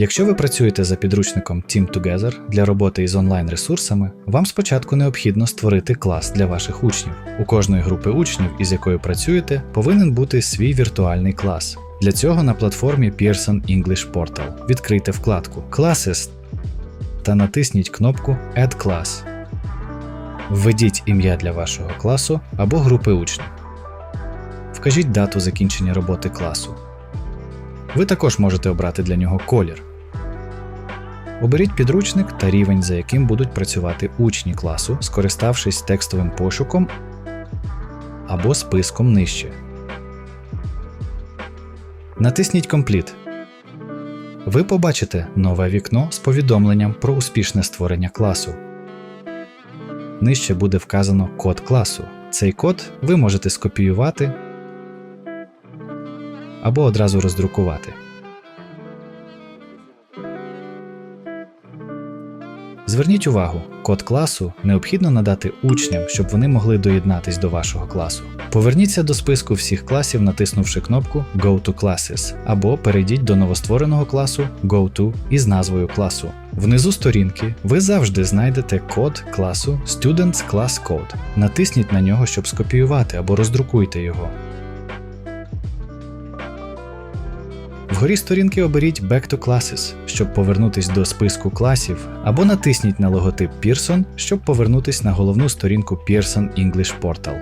Якщо ви працюєте за підручником Team Together для роботи із онлайн-ресурсами, вам спочатку необхідно створити клас для ваших учнів. У кожної групи учнів, із якою працюєте, повинен бути свій віртуальний клас. Для цього на платформі Pearson English Portal відкрийте вкладку Classes та натисніть кнопку Add Class. Введіть ім'я для вашого класу або групи учнів. Вкажіть дату закінчення роботи класу. Ви також можете обрати для нього колір. Оберіть підручник та рівень, за яким будуть працювати учні класу, скориставшись текстовим пошуком або списком нижче. Натисніть Complete. Ви побачите нове вікно з повідомленням про успішне створення класу. Нижче буде вказано код класу. Цей код ви можете скопіювати або одразу роздрукувати. Зверніть увагу, код класу необхідно надати учням, щоб вони могли доєднатись до вашого класу. Поверніться до списку всіх класів, натиснувши кнопку Go to Classes, або перейдіть до новоствореного класу Go to із назвою класу. Внизу сторінки ви завжди знайдете код класу Students Class Code. Натисніть на нього, щоб скопіювати або роздрукуйте його. Вгорі сторінки оберіть Back to Classes, щоб повернутись до списку класів, або натисніть на логотип Pearson, щоб повернутись на головну сторінку Pearson English Portal.